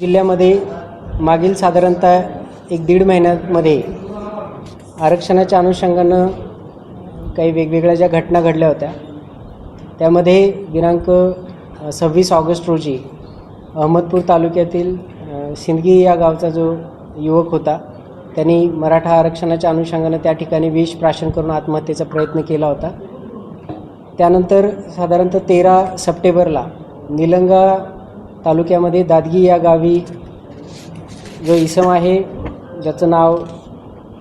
जिल्ह्यामध्ये मागील साधारणतः एक दीड महिन्यामध्ये आरक्षणाच्या अनुषंगानं काही वेगवेगळ्या ज्या घटना घडल्या होत्या त्यामध्ये दिनांक सव्वीस ऑगस्ट रोजी अहमदपूर तालुक्यातील सिंदगी या गावचा जो युवक होता त्यांनी मराठा आरक्षणाच्या अनुषंगानं त्या ठिकाणी विष प्राशन करून आत्महत्येचा प्रयत्न केला होता. त्यानंतर साधारणतः तेरा सप्टेंबरला निलंगा तालुक्यामध्ये दादगी या गावी जो इसम आहे ज्याचं नाव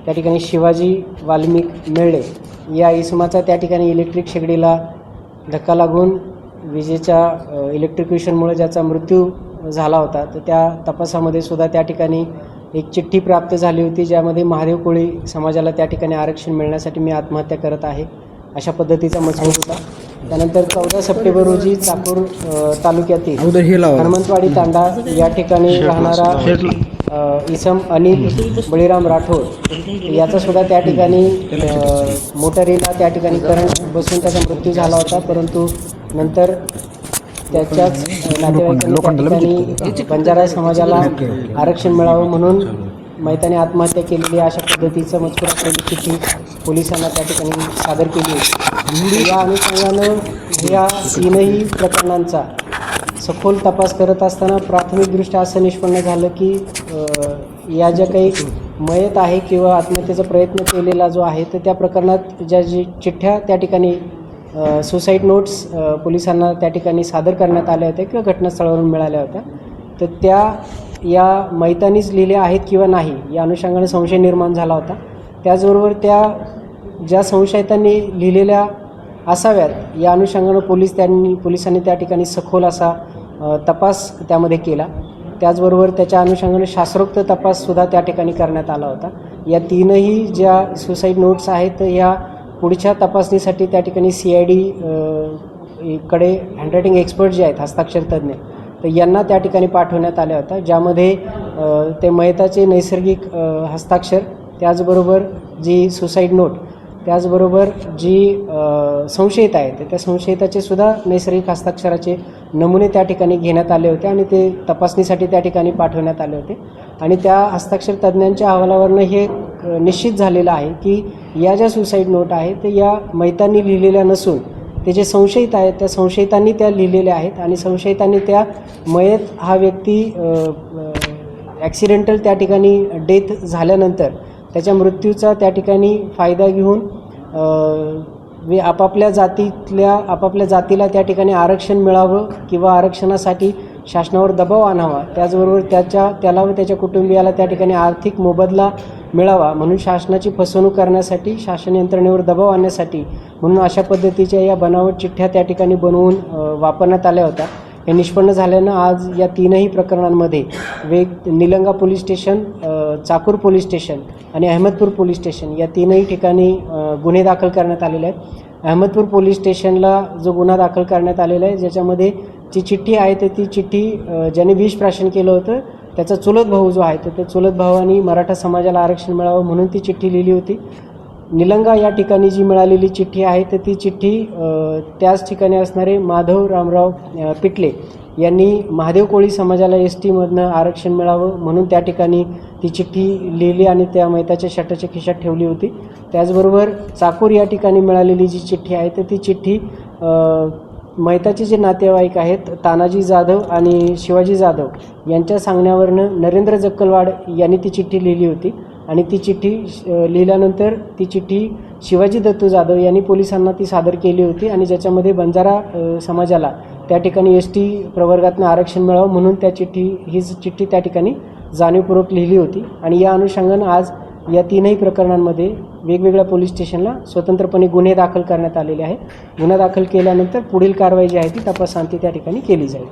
त्या ठिकाणी शिवाजी वाल्मिक मेळे या इसमाचा त्या ठिकाणी इलेक्ट्रिक शेगडीला धक्का लागून विजेच्या इलेक्ट्रिक्युशनमुळे ज्याचा मृत्यू झाला होता तर त्या तपासामध्ये सुद्धा त्या ठिकाणी एक चिठ्ठी प्राप्त झाली होती ज्यामध्ये महादेव कोळी समाजाला त्या ठिकाणी आरक्षण मिळण्यासाठी मी आत्महत्या करत आहे अशा पद्धतीचा मजकूर होता. त्यानंतर चौदा सप्टेंबर रोजी चाकूर तालुक्यातील हनुमंतवाडी तांडा या ठिकाणी राहणारा इसम अनिल बळीराम राठोड याचा सुद्धा त्या ठिकाणी मोटारीला त्या ठिकाणी करंट बसून त्याचा मृत्यू झाला होता. परंतु नंतर त्याच्याच नातेवाईकांनी त्या ठिकाणी बंजारा समाजाला आरक्षण मिळावं म्हणून मैताने आत्महत्या केलेली आहे. अशा पद्धतीचं मजकूर असलेली चिठ्ठी पोलिसांना त्या ठिकाणी सादर केली होती. या अनुषंगानं या तीनही प्रकरणांचा सखोल तपास करत असताना प्राथमिकदृष्ट्या असं निष्पन्न झालं की या ज्या काही मयत आहे किंवा आत्महत्येचा प्रयत्न केलेला जो आहे तर त्या प्रकरणात ज्या जी चिठ्ठ्या त्या ठिकाणी सुसाईड नोट्स पोलिसांना त्या ठिकाणी सादर करण्यात आल्या होत्या किंवा घटनास्थळावरून मिळाल्या होत्या. तर त्या या मैतानीच लिहिल्या आहेत किंवा नाही या अनुषंगाने संशय निर्माण झाला होता. त्याचबरोबर त्या ज्या संशयितांनी लिहिलेल्या असाव्यात या अनुषंगानं पोलीस त्यांनी पोलिसांनी त्या ठिकाणी सखोल असा तपास त्यामध्ये केला. त्याचबरोबर त्याच्या अनुषंगाने शास्त्रोक्त तपाससुद्धा त्या ठिकाणी करण्यात आला होता. या तीनही ज्या सुसाईड नोट्स आहेत या पुढच्या तपासणीसाठी त्या ठिकाणी सी आय डी कडे हँडरायटिंग एक्सपर्ट जे आहेत हस्ताक्षरतज्ञ तर यांना त्या ठिकाणी पाठवण्यात आल्या होत्या. ज्यामध्ये ते मयताचे नैसर्गिक हस्ताक्षर त्याचबरोबर जी सुसाईड नोट त्याचबरोबर जी संशयित आहे तर त्या संशयिताचे सुद्धा नैसर्गिक हस्ताक्षराचे नमुने त्या ठिकाणी घेण्यात आले होते आणि ते तपासणीसाठी त्या ठिकाणी पाठवण्यात आले होते. आणि त्या हस्ताक्षर तज्ज्ञांच्या अहवालावरनं हे निश्चित झालेलं आहे की या ज्या सुसाईड नोट आहेत ते या मैतांनी लिहिलेल्या नसून ते जे संशयित आहेत त्या संशयितांनी त्या लिहिलेल्या आहेत आणि संशयितांनी त्या मयत हा व्यक्ती ॲक्सिडेंटल त्या ठिकाणी डेथ झाल्यानंतर त्याच्या मृत्यूचा त्या ठिकाणी फायदा घेऊन वे आपापल्या जातीतल्या आपापल्या जातीला त्या ठिकाणी आरक्षण मिळावं किंवा आरक्षणासाठी शासनावर दबाव आणावा त्याचबरोबर त्याच्या त्याला व त्याच्या कुटुंबियाला त्या ठिकाणी आर्थिक मोबदला मिळावा म्हणून शासनाची फसवणूक करण्यासाठी शासन यंत्रणेवर दबाव आणण्यासाठी म्हणून अशा पद्धतीच्या या बनावट चिठ्ठ्या त्या ठिकाणी बनवून वापरण्यात आल्या होत्या. हे निष्पन्न झाल्यानं आज या तीनही प्रकरणांमध्ये वेग Nilanga police station Chakur police station आणि अहमदपूर पोलीस स्टेशन या तीनही ठिकाणी गुन्हे दाखल करण्यात आलेले आहेत. अहमदपूर पोलीस स्टेशनला जो गुन्हा दाखल करण्यात आलेला आहे ज्याच्यामध्ये जी चिठ्ठी आहे तर ती चिठ्ठी ज्याने विष प्राशन केलं होतं त्याचा चुलत भाऊ जो आहे तर त्या चुलत भावानी मराठा समाजाला आरक्षण मिळावं म्हणून ती चिठ्ठी लिहिली होती. निलंगा या ठिकाणी जी मिळालेली चिठ्ठी आहे तर ती चिठ्ठी त्याच ठिकाणी असणारे माधव रामराव पिटले यांनी महादेव कोळी समाजाला एस टीमधनं आरक्षण मिळावं म्हणून त्या ठिकाणी ती चिठ्ठी लिहिली आणि त्या मैताच्या शर्टाच्या खिशात ठेवली होती. त्याचबरोबर चाकूर या ठिकाणी मिळालेली जी चिठ्ठी आहे तर ती चिठ्ठी मैताचे जे नातेवाईक आहेत तानाजी जाधव आणि शिवाजी जाधव यांच्या सांगण्यावरनं नरेंद्र जक्कलवाड यांनी ती चिठ्ठी लिहिली होती. आणि ती चिठ्ठी लिहिल्यानंतर ती चिठ्ठी शिवाजी दत्तू जाधव यांनी पोलिसांना ती सादर केली होती आणि ज्याच्यामध्ये बंजारा समाजाला त्या ठिकाणी एस टी प्रवर्गातनं आरक्षण मिळावं म्हणून त्या चिठ्ठी ही चिठ्ठी त्या ठिकाणी जाणीवपूर्वक लिहिली होती. आणि या अनुषंगानं आज या तीनही प्रकरणांमध्ये वेगवेगळ्या पोलीस स्टेशनला स्वतंत्रपणे गुन्हे दाखल करण्यात आलेले आहेत. गुन्हा दाखल केल्यानंतर पुढील कारवाई जी आहे ती तपासांती त्या ठिकाणी केली जाईल.